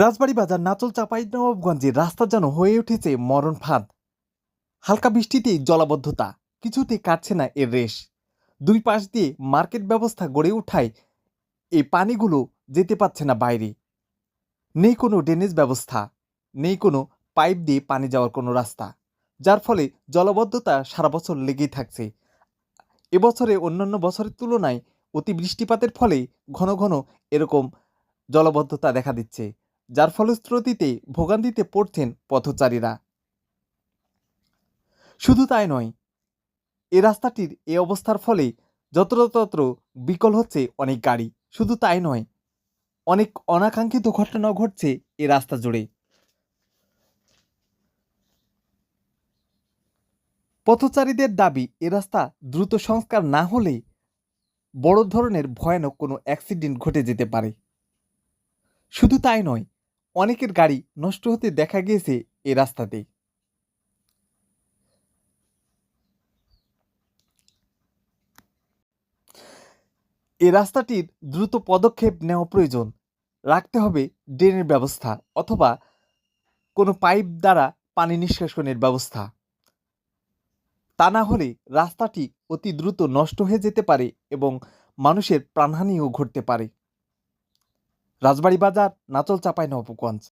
রাজবাড়ী বাজার নাচল চাপাই নবাবগঞ্জে রাস্তা যেন হয়ে উঠেছে মরণ ফাঁদ। হালকা বৃষ্টিতেই জলাবদ্ধতা, কিছুতে কাটছে না এর রেশ। দুই পাশ দিয়ে মার্কেট ব্যবস্থা গড়ে ওঠায় এই পানিগুলো যেতে পারছে না বাইরে। নেই কোনো ড্রেনেজ ব্যবস্থা, নেই কোনো পাইপ দিয়ে পানি যাওয়ার কোনো রাস্তা, যার ফলে জলবদ্ধতা সারা বছর লেগেই থাকছে। এবছরে অন্যান্য বছরের তুলনায় অতি বৃষ্টিপাতের ফলে ঘন ঘন এরকম জলবদ্ধতা দেখা দিচ্ছে। যার ফলশ্রুতিতে ভোগান্তিতে পড়ছেন পথচারীরা। শুধু তাই নয়, এ রাস্তাটির এ অবস্থার ফলে যত্রতত্র বিকল হচ্ছে অনেক গাড়ি। শুধু তাই নয়, অনেক অনাকাঙ্ক্ষিত ঘটনা ঘটছে এ রাস্তা জুড়ে। পথচারীদের দাবি, এ রাস্তা দ্রুত সংস্কার না হলে বড় ধরনের ভয়ানক কোনো অ্যাক্সিডেন্ট ঘটে যেতে পারে। শুধু তাই নয় অনেকের গাড়ি নষ্ট হতে দেখা গিয়েছে এ রাস্তাতে। এ রাস্তাটির দ্রুত পদক্ষেপ নেওয়া প্রয়োজন। রাখতে হবে ড্রেনের ব্যবস্থা অথবা কোনো পাইপ দ্বারা পানি নিষ্কাশনের ব্যবস্থা। তা না হলে রাস্তাটি অতি দ্রুত নষ্ট হয়ে যেতে পারে এবং মানুষের প্রাণহানিও ঘটতে পারে। রাজবাড়ী বাজার নাচল চাপাই নবগঞ্জ।